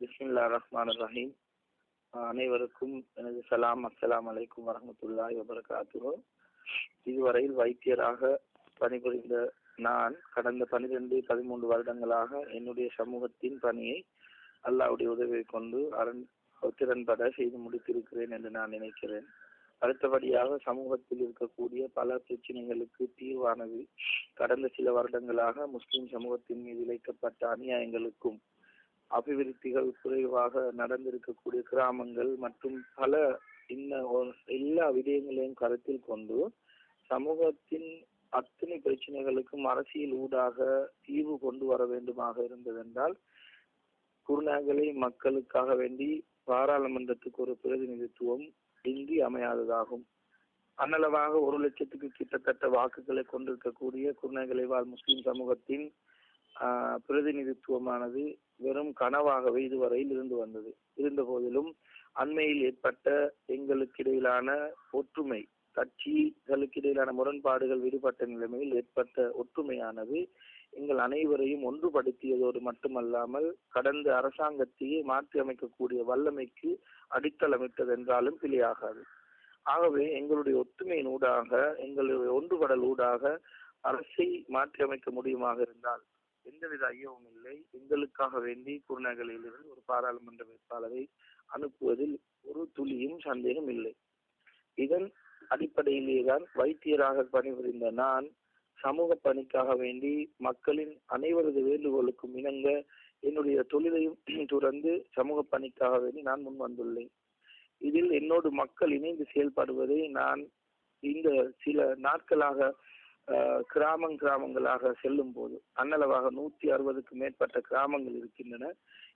பிஸ்மில்லா ரஹ்மான் ரஹீம் அனைவருக்கும் எனது சலாம் அஸ்லாம் அலைக்கும் வரமத்துல்லாய் வபரகாத்துஹு. இதுவரையில் வைத்தியராக பணிபுரிந்த நான் கடந்த பனிரெண்டு பதிமூன்று வருடங்களாக என்னுடைய சமூகத்தின் பணியை அல்லாவுடைய உதவியை கொண்டு அரண் திறன்பட செய்து முடித்திருக்கிறேன் என்று நான் நினைக்கிறேன். அடுத்தபடியாக சமூகத்தில் இருக்கக்கூடிய பல பிரச்சனைகளுக்கு தீர்வானது கடந்த சில வருடங்களாக முஸ்லிம் சமூகத்தின் மீது இழைக்கப்பட்ட அநியாயங்களுக்கும் அபிவிருத்திகள் குறைவாக நடந்திருக்கக்கூடிய கிராமங்கள் மற்றும் பல இன்ன எல்லா விடயங்களையும் கருத்தில் கொண்டு சமூகத்தின் அத்தனை பிரச்சனைகளுக்கும் அரசியல் ஊடாக தீர்வு கொண்டு வர வேண்டுமாக இருந்ததென்றால் குருநாகலை மக்களுக்காக வேண்டி பாராளுமன்றத்துக்கு ஒரு பிரதிநிதித்துவம் இன்றி அமையாததாகும். அன்னளவாக ஒரு லட்சத்துக்கு கிட்டத்தட்ட வாக்குகளை கொண்டிருக்கக்கூடிய குருநகலை வாழ் முஸ்லிம் சமூகத்தின் பிரதிநிதித்துவமானது வெறும் கனவாகவே இதுவரையில் இருந்து வந்தது. இருந்த போதிலும் அண்மையில் ஏற்பட்ட எங்களுக்கு இடையிலான ஒற்றுமை கட்சிகளுக்கு இடையிலான முரண்பாடுகள் விடுபட்ட நிலைமையில் ஏற்பட்ட ஒற்றுமையானது எங்கள் அனைவரையும் ஒன்றுபடுத்தியதோடு மட்டுமல்லாமல் கடந்த அரசாங்கத்தையே மாற்றி அமைக்கக்கூடிய வல்லமைக்கு அடித்தளமிட்டது என்றாலும் பிழையாகாது. ஆகவே எங்களுடைய ஒற்றுமையின் ஊடாக எங்களுடைய ஒன்றுபடல் ஊடாக அரசை மாற்றி அமைக்க முடியுமாக இருந்தால் எந்தவித ஐயமும் இல்லை. எங்களுக்காக வேண்டி குருநகலிலிருந்து ஒரு பாராளுமன்ற வேட்பாளரை அனுப்புவதில் ஒரு துளியும் சந்தேகம் இல்லை. இதன் அடிப்படையிலேயே தான் வைத்தியராக பணிபுரிந்த நான் சமூக பணிக்காக வேண்டி மக்களின் அனைவரது வேண்டுகோளுக்கும் இணங்க என்னுடைய தொழிலையும் துறந்து சமூக பணிக்காக வேண்டி நான் முன் வந்துள்ளேன். இதில் என்னோடு மக்கள் இணைந்து செயல்படுவதை நான் இந்த சில நாட்களாக கிராமம் கிராமங்களாக செல்லும் போது அன்னளவாக நூத்தி அறுபதுக்கு மேற்பட்ட கிராமங்கள் இருக்கின்றன.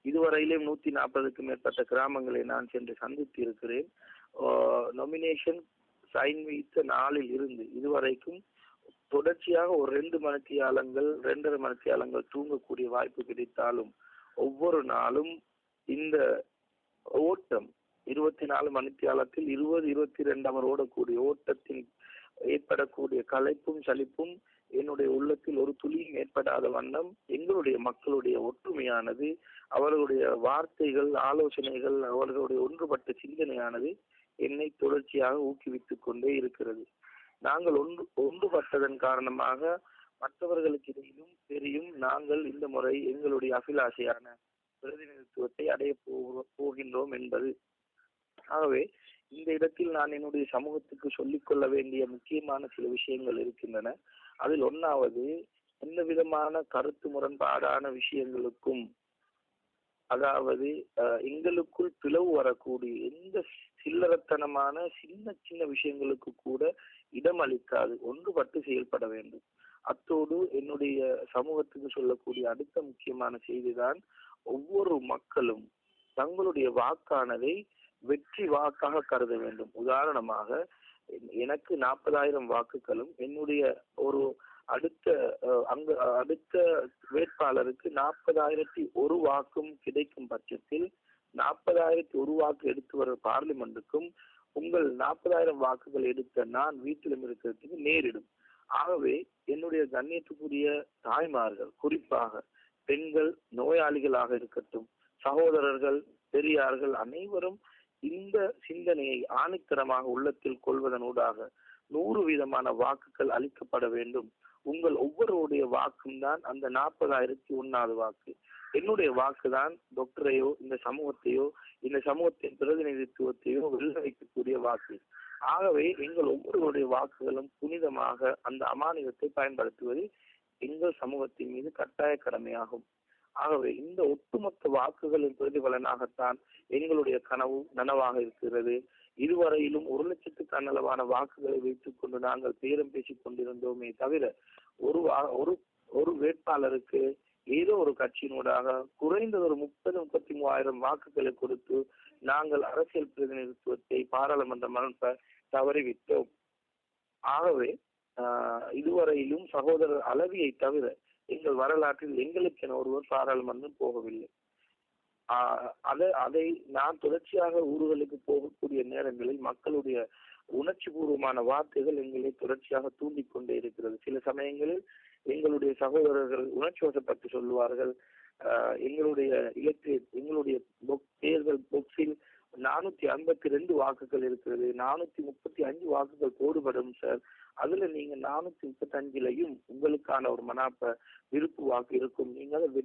இதுவரையிலும் நூத்தி நாற்பதுக்கு மேற்பட்ட கிராமங்களை நான் சென்று சந்தித்து இருக்கிறேன் நொமினேஷன் சைன் வைத்த நாளில் இருந்து இதுவரைக்கும் தொடர்ச்சியாக ஒரு ரெண்டு மணித்தியாலங்கள் ரெண்டரை மணித்தியாலங்கள் தூங்கக்கூடிய வாய்ப்பு கிடைத்தாலும் ஒவ்வொரு நாளும் இந்த ஓட்டம் இருபத்தி நாலு மணித்தியாலத்தில் இருபது இருபத்தி ரெண்டு அவர் ஓடக்கூடிய ஓட்டத்தின் ஏற்படக்கூடிய களைப்பும் சலிப்பும் என்னுடைய உள்ளத்தில் ஒரு துளியும் ஏற்படாத வண்ணம் எங்களுடைய மக்களுடைய ஒற்றுமையானது அவர்களுடைய வார்த்தைகள் ஆலோசனைகள் அவர்களுடைய ஒன்றுபட்ட சிந்தனையானது என்னை தொடர்ச்சியாக ஊக்குவித்துக் கொண்டே இருக்கிறது. நாங்கள் ஒன்று ஒன்றுபட்டதன் காரணமாக மற்றவர்களுக்கு இடையிலும் தெரியும் நாங்கள் இந்த முறை எங்களுடைய அபிலாஷையான பிரதிநிதித்துவத்தை அடைய போகின்றோம் என்பது. ஆகவே இந்த இடத்தில் நான் என்னுடைய சமூகத்துக்கு சொல்லிக்கொள்ள வேண்டிய முக்கியமான சில விஷயங்கள் இருக்கின்றன. அதில் ஒன்னாவது எந்த விதமான கருத்து முரண்பாடான விஷயங்களுக்கும் அதாவது எங்களுக்குள் பிளவு வரக்கூடிய எந்த சில்லறத்தனமான சின்ன சின்ன விஷயங்களுக்கு கூட இடம் அளிக்காது ஒன்றுபட்டு செயல்பட வேண்டும். அத்தோடு என்னுடைய சமூகத்துக்கு சொல்லக்கூடிய அடுத்த முக்கியமான செய்திதான் ஒவ்வொரு மக்களும் தங்களுடைய வாக்கானதை வெற்றி வாக்காக கருத வேண்டும். உதாரணமாக எனக்கு நாற்பதாயிரம் வாக்குகளும் என்னுடைய ஒரு அடுத்த அங்க அடுத்த வேட்பாளருக்கு நாற்பதாயிரத்தி ஒரு வாக்கும் கிடைக்கும் பட்சத்தில் நாற்பதாயிரத்தி ஒரு வாக்கு எடுத்து வர பார்லிமெண்ட்டுக்கும் உங்கள் நாற்பதாயிரம் வாக்குகள் எடுத்த நான் வீட்டிலும் இருக்கிறதுக்கு நேரிடும். ஆகவே என்னுடைய கண்ணியத்துக்குரிய தாய்மார்கள் குறிப்பாக பெண்கள் நோயாளிகளாக இருக்கட்டும் சகோதரர்கள் பெரியார்கள் அனைவரும் இந்த சிந்தனையை ஆணித்தரமாக உள்ளத்தில் கொள்வதனூடாக நூறு விதமான வாக்குகள் அளிக்கப்பட வேண்டும். உங்கள் ஒவ்வொருடைய வாக்கும் தான் அந்த நாற்பதாயிரத்தி ஒன்னாவது வாக்கு. என்னுடைய வாக்கு தான் டாக்டரையோ இந்த சமூகத்தையோ இந்த சமூகத்தின் பிரதிநிதித்துவத்தையோ வெல்ல வைக்கக்கூடிய வாக்கு. ஆகவே எங்கள் ஒவ்வொருவருடைய வாக்குகளும் புனிதமாக அந்த அமானிதத்தை பயன்படுத்துவது எங்கள் சமூகத்தின் மீது கட்டாய கடமையாகும். ஆகவே இந்த ஒட்டுமொத்த வாக்குகளின் பிரதிபலனாகத்தான் எங்களுடைய கனவு நனவாக இருக்கிறது. இதுவரையிலும் ஒரு லட்சத்துக்கு அன்னளவான வாக்குகளை வைத்துக் கொண்டு நாங்கள் பேரம் பேசிக் கொண்டிருந்தோமே தவிர ஒரு ஒரு ஒரு வேட்பாளருக்கு ஏதோ ஒரு கட்சியினூடாக குறைந்தது ஒரு முப்பது முப்பத்தி மூவாயிரம் வாக்குகளை கொடுத்து நாங்கள் அரசியல் பிரதிநிதித்துவத்தை பாராளுமன்றம் அனுப்ப தவறிவிட்டோம். ஆகவே இதுவரையிலும் சகோதரர் அளவியை தவிர எங்கள் வரலாற்றில் எங்களுக்கென ஒருவர் பாராளுமன்றம் போகவில்லை. அதை அதை நான் தொடர்ச்சியாக ஊர்களுக்கு போகக்கூடிய நேரங்களில் மக்களுடைய உணர்ச்சி பூர்வமான வார்த்தைகள் எங்களை தொடர்ச்சியாக தூண்டிக் கொண்டே இருக்கிறது. சில சமயங்களில் எங்களுடைய சகோதரர்கள் உணர்ச்சி வசப்பட்டு சொல்லுவார்கள் ஆஹ் எங்களுடைய இலக்கு எங்களுடைய நானூத்தி ஐம்பத்தி ரெண்டு வாக்குகள் இருக்கிறது நானூத்தி முப்பத்தி அஞ்சு வாக்குகள் போடுபடும் சார் அதுல நீங்க நானூத்தி முப்பத்தி அஞ்சுலயும் உங்களுக்கான ஒரு மனாப்ப விருப்பு வாக்கு இருக்கும். நீங்க அதை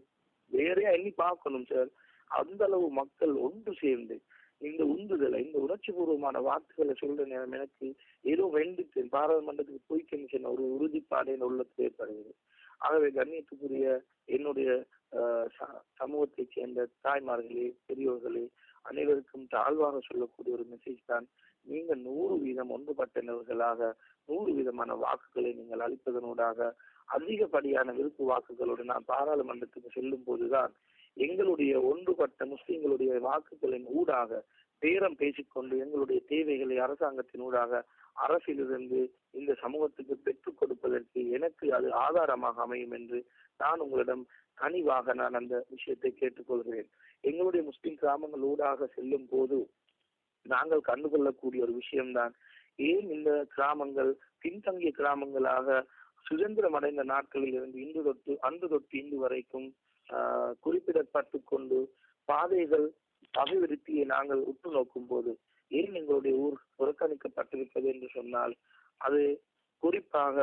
வேறையா எண்ணி பார்க்கணும் சார் அந்த அளவு மக்கள் ஒன்று சேர்ந்து இந்த உந்துதலை இந்த உணர்ச்சி பூர்வமான வார்த்தைகளை சொல்ற நேரம் எனக்கு ஏதோ வெண்டுட்டேன் பாராளுமன்றத்துக்கு போய்க்கணும் சொன்ன ஒரு உறுதிப்பாடு என் உள்ளத்தில் ஏற்படுகிறது. ஆகவே கண்ணியத்துக்குரிய என்னுடைய ஆஹ், ச- சமூகத்தைச் சேர்ந்த தாய்மார்களே பெரியோர்களே அனைவருக்கும் தாழ்வாக சொல்லக்கூடிய ஒரு மெசேஜ் தான் நீங்க நூறு வீதம் ஒன்றுபட்டவர்களாக நூறு விதமான வாக்குகளை நீங்கள் அளிப்பதனூடாக அதிகப்படியான விருப்பு வாக்குகளோடு நான் பாராளுமன்றத்துக்கு செல்லும் போதுதான் எங்களுடைய ஒன்றுபட்ட முஸ்லிம்களுடைய வாக்குகளின் ஊடாக பேரம் பேசிக்கொண்டு எங்களுடைய தேவைகளை அரசாங்கத்தின் ஊடாக அரசிலிருந்து இந்த சமூகத்துக்கு பெற்றுக் கொடுப்பதற்கு எனக்கு அது ஆதாரமாக அமையும் என்று நான் உங்களிடம் கனிவாக நான் அந்த விஷயத்தை கேட்டுக்கொள்கிறேன். எங்களுடைய முஸ்லிம் கிராமங்கள் ஊடாக செல்லும் போது நாங்கள் கண்டுகொள்ளக்கூடிய ஒரு விஷயம்தான். ஏன் இந்த கிராமங்கள் பின்தங்கிய கிராமங்களாக சுதந்திரம் அடைந்த நாட்களில் இருந்து இன்று தொட்டு அன்று தொட்டு இன்று வரைக்கும் ஆஹ், குறிப்பிடப்பட்டு கொண்டு பாதைகள் அபிவிருத்தியை நாங்கள் உற்று நோக்கும் போது ஏன் எங்களுடைய ஊர் புறக்கணிக்கப்பட்டிருக்கிறது என்று சொன்னால் அது குறிப்பாக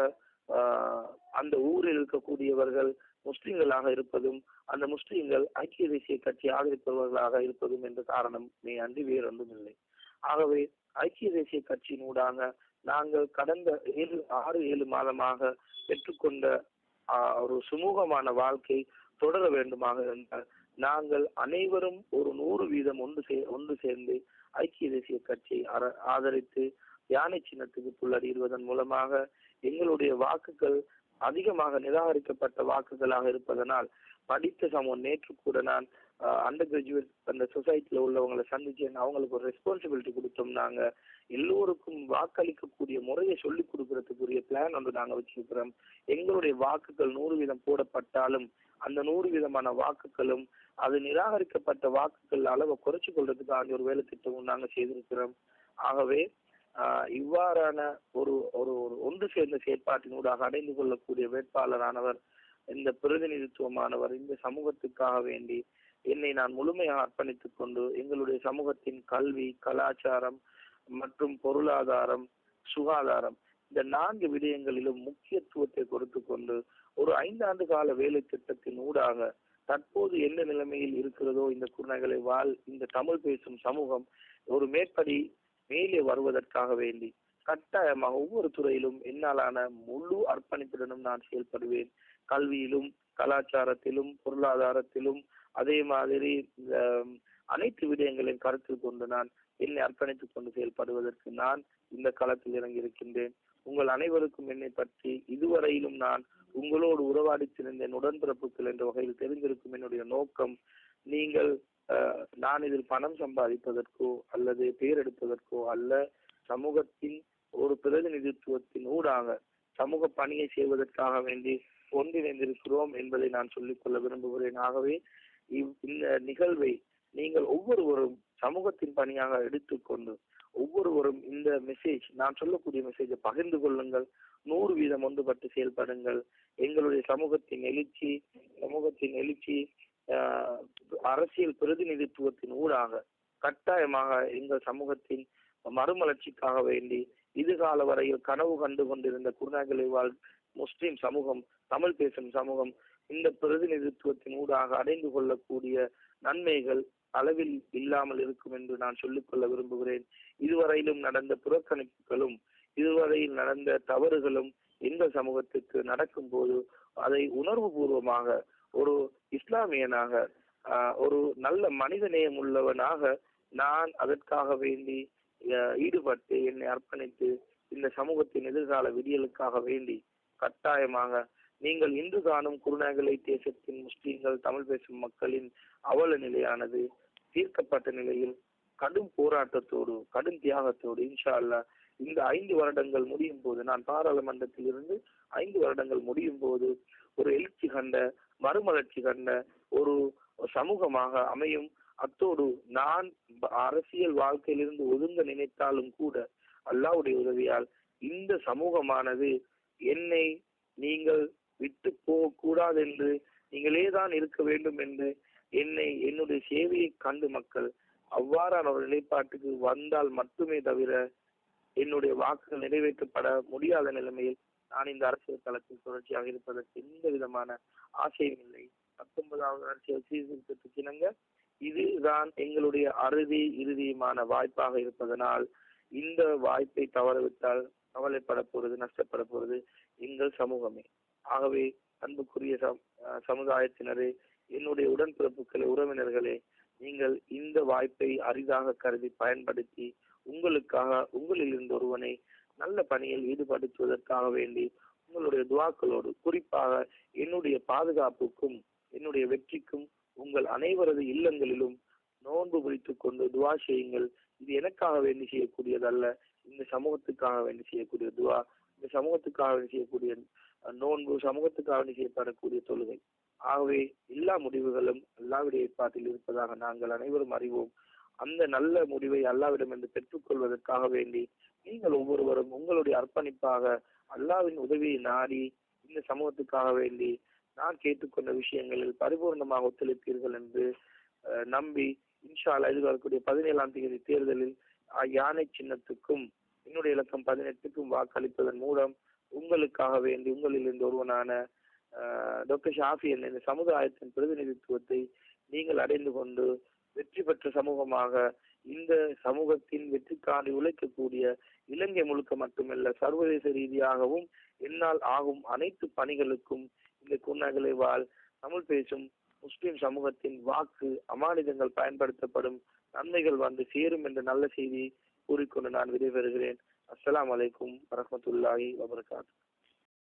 ஆஹ், அந்த ஊரில் இருக்கக்கூடியவர்கள் முஸ்லிம்களாக இருப்பதும் அந்த முஸ்லிம்கள் ஐக்கிய தேசிய கட்சி ஆதரிப்பவர்களாக இருப்பதும் என்ற காரணமே அன்றி வேறொன்றும் இல்லை ஆகவே ஐக்கிய தேசிய கட்சியினூடாக நாங்கள் கடந்த ஏழு ஆறு ஏழு மாதமாக பெற்றுக்கொண்ட ஒரு சுமூகமான வாழ்க்கை தொடர வேண்டுமாக இருந்தால் நாங்கள் அனைவரும் ஒரு நூறு வீதம் ஒன்று சே ஒன்று சேர்ந்து ஐக்கிய தேசிய கட்சியை ஆதரித்து யானை சின்னத்துக்கு புள்ளடிடுவதன் மூலமாக எங்களுடைய வாக்குகள் அதிகமாக நிராகரிக்கப்பட்ட வாக்குகளாக இருப்பதனால் படித்த சமூகம் நேற்று கூட நான் அண்டர் கிராஜுவேட் அந்த சொசைட்டில உள்ளவங்களை சந்திச்சு அவங்களுக்கு ஒரு ரெஸ்பான்சிபிலிட்டி கொடுத்தோம் நாங்க. எல்லோருக்கும் வாக்களிக்கக்கூடிய முறையை சொல்லி கொடுக்கறதுக்குரிய பிளான் ஒன்று நாங்கள் வச்சிருக்கிறோம். எங்களுடைய வாக்குகள் நூறு வீதம் போடப்பட்டாலும் அந்த நூறு விதமான வாக்குகளும் அது நிராகரிக்கப்பட்ட வாக்குகள் அளவை குறைச்சு கொள்றதுக்காக ஒரு வேலை திட்டமும் நாங்கள் செய்திருக்கிறோம். ஆகவே இவ்வாறான ஒரு ஒரு ஒன்று சேர்ந்த செயற்பாட்டினூடாக அடைந்து கொள்ளக்கூடிய வேட்பாளரானவர் இந்த பிரதிநிதித்துவமானவர் இந்த சமூகத்துக்காக வேண்டி என்னை நான் முழுமையாக அர்ப்பணித்துக் கொண்டு எங்களுடைய சமூகத்தின் கல்வி கலாச்சாரம் மற்றும் பொருளாதாரம் சுகாதாரம் இந்த நான்கு விடயங்களிலும் முக்கியத்துவத்தை கொடுத்து கொண்டு ஒரு ஐந்தாண்டு கால வேலை திட்டத்தின் ஊடாக தற்போது எந்த நிலைமையில் இருக்கிறதோ இந்த குருநகளை வாழ் இந்த தமிழ் பேசும் சமூகம் ஒரு மேற்படி மேலே வருவதற்காக வேண்டி கட்டாயமாக ஒவ்வொரு துறையிலும் என்னாலான முழு அர்ப்பணிப்புடனும் நான் செயல்படுவேன். கல்வியிலும் கலாச்சாரத்திலும் பொருளாதாரத்திலும் அதே மாதிரி இந்த அனைத்து விடயங்களையும் கருத்தில் கொண்டு நான் என்னை அர்ப்பணித்துக் கொண்டு செயல்படுவதற்கு நான் இந்த களத்தில் இறங்கி இருக்கின்றேன் உங்கள் அனைவருக்கும் என்னை பற்றி இதுவரையிலும் நான் உங்களோடு உறவாடி சிறந்தேன் உடன்பிறப்புகள் என்ற வகையில் தெரிந்திருக்கும் என்னுடைய நோக்கம் நீங்கள் அஹ், நான் இதில் பணம் சம்பாதிப்பதற்கோ அல்லது பேர் எடுப்பதற்கோ அல்ல சமூகத்தின் ஒரு பிரதிநிதித்துவத்தின் ஊடாக சமூக பணியை செய்வதற்காக வேண்டி ஒன்றிணைந்திருக்கிறோம் என்பதை நான் சொல்லிக்கொள்ள விரும்புகிறேன். ஆகவே இந்த நிகழ்வை நீங்கள் ஒவ்வொருவரும் சமூகத்தின் பணியாக எடுத்துக்கொண்டு ஒவ்வொருவரும் இந்த மெசேஜ் நான் சொல்லக்கூடிய மெசேஜை பகிர்ந்து கொள்ளுங்கள். நூறு வீதம் ஒன்றுபட்டு செயல்படுங்கள். எங்களுடைய சமூகத்தின் எழுச்சி சமூகத்தின் எழுச்சி அரசியல் பிரதிநிதித்துவத்தின் ஊடாக கட்டாயமாக எங்கள் சமூகத்தின் மறுமலர்ச்சிக்காக வேண்டி இதுகால வரையில் கனவு கண்டு கொண்டிருந்த குருநாகலை வாழ் முஸ்லிம் சமூகம் தமிழ் பேசும் சமூகம் இந்த பிரதிநிதித்துவத்தின் ஊடாக அடைந்து கொள்ளக்கூடிய நன்மைகள் அளவில் இல்லாமல் இருக்கும் என்று நான் சொல்லிக்கொள்ள விரும்புகிறேன். இதுவரையிலும் நடந்த புறக்கணிப்புகளும் இதுவரையில் நடந்த தவறுகளும் இந்த சமூகத்துக்கு நடக்கும் போது அதை உணர்வு பூர்வமாக ஒரு இஸ்லாமியனாக ஒரு நல்ல மனிதநேயம் உள்ளவனாக நான் அதற்காக வேண்டி ஈடுபட்டு என்னை அர்ப்பணித்து இந்த சமூகத்தின் எதிர்கால விடியலுக்காக வேண்டி கட்டாயமாக நீங்கள் இன்று காணும் குருநாகலை தேசத்தின் முஸ்லிம்கள் தமிழ் பேசும் மக்களின் அவல நிலையானது தீர்க்கப்பட்ட நிலையில் கடும் போராட்டத்தோடு கடும் தியாகத்தோடு இன்ஷா அல்லா இந்த ஐந்து வருடங்கள் முடியும் போது நான் பாராளுமன்றத்தில் இருந்து ஐந்து வருடங்கள் முடியும் போது ஒரு எழுச்சி கண்ட மறுமலர்ச்சி கண்ட ஒரு சமூகமாக அமையும். அத்தோடு நான் அரசியல் வாழ்க்கையிலிருந்து ஒதுங்க நினைத்தாலும் கூட அல்லாவுடைய உதவியால் இந்த சமூகமானது என்னை நீங்கள் விட்டு போக கூடாது என்று நீங்களே தான் இருக்க வேண்டும் என்று என்னை என்னுடைய சேவையை கண்டு மக்கள் அவ்வாறான ஒரு நிலைப்பாட்டுக்கு வந்தால் மட்டுமே தவிர என்னுடைய வாக்குகள் நிறைவேற்றப்பட முடியாத நிலைமையில் நான் இந்த அரசியல் களத்தில் தொடர்ச்சியாக இருப்பதற்கு எந்த விதமான ஆசையும் இல்லை. பத்தொன்பதாவது அரசியல் சீர்திருத்தத்துக்கு இணங்க இதுதான் எங்களுடைய அறுதி இறுதியுமான வாய்ப்பாக இருப்பதனால் இந்த வாய்ப்பை தவறவிட்டால் கவலைப்பட போறது நஷ்டப்பட போறது எங்கள் சமூகமே. ஆகவே அன்புக்குரிய சமுதாயத்தினரே என்னுடைய உடன்பிறப்புகளே உறவினர்களே நீங்கள் இந்த வாய்ப்பை அரிதாக கருதி பயன்படுத்தி உங்களுக்காக உங்களில் இருந்த ஒருவனை நல்ல பணியில் ஈடுபடுத்துவதற்காக வேண்டி உங்களுடைய துவாக்களோடு குறிப்பாக என்னுடைய பாதுகாப்புக்கும் என்னுடைய வெற்றிக்கும் உங்கள் அனைவரது இல்லங்களிலும் நோன்பு பிடித்துக் கொண்டு துவா செய்யுங்கள். இது எனக்காக வேண்டி செய்யக்கூடியதல்ல. இந்த சமூகத்துக்காக வேண்டி செய்யக்கூடிய துவா இந்த சமூகத்துக்காக வேண்டி செய்யக்கூடிய நோன்பு சமூகத்துக்காக வேண்டி செய்யப்படக்கூடிய தொழுகை. ஆகவே எல்லா முடிவுகளும் அல்லாவுடைய ஏற்பாட்டில் இருப்பதாக நாங்கள் அனைவரும் அறிவோம். அந்த நல்ல முடிவை அல்லாவிடம் என்று பெற்றுக்கொள்வதற்காக வேண்டி நீங்கள் ஒவ்வொருவரும் உங்களுடைய அர்ப்பணிப்பாக அல்லாவின் உதவியை நாடி இந்த சமூகத்துக்காக வேண்டி நான் கேட்டுக்கொண்ட விஷயங்களில் பரிபூர்ணமாக ஒத்துழைப்பீர்கள் என்று அஹ், நம்பி இன்ஷா அல்லாஹ் எதிர்வரக்கூடிய பதினேழாம் தேதி தேர்தலில் யானை சின்னத்துக்கும் என்னுடைய இலக்கம் பதினெட்டுக்கும் வாக்களிப்பதன் மூலம் உங்களுக்காக வேண்டி உங்களில் இருந்து ஒருவனான டாக்டர் ஷாஃபி என்ற இந்த சமுதாயத்தின் பிரதிநிதித்துவத்தை நீங்கள் அடைந்து கொண்டு வெற்றி பெற்ற சமூகமாக இந்த சமூகத்தின் வெற்றிக்காண்டி உழைக்கக்கூடிய இலங்கை முழுக்க மட்டுமல்ல சர்வதேச ரீதியாகவும் என்னால் ஆகும் அனைத்து பணிகளுக்கும் இந்த குன்னகலை வாழ் தமிழ் பேசும் முஸ்லிம் சமூகத்தின் வாக்கு அமானிதங்கள் பயன்படுத்தப்படும் நன்மைகள் வந்து சேரும் என்ற நல்ல செய்தி கூறிக்கொண்டு நான் விடைபெறுகிறேன். அஸ்லாம் வலைக்கும் வரமத்துல்லாஹி வபர்காத்து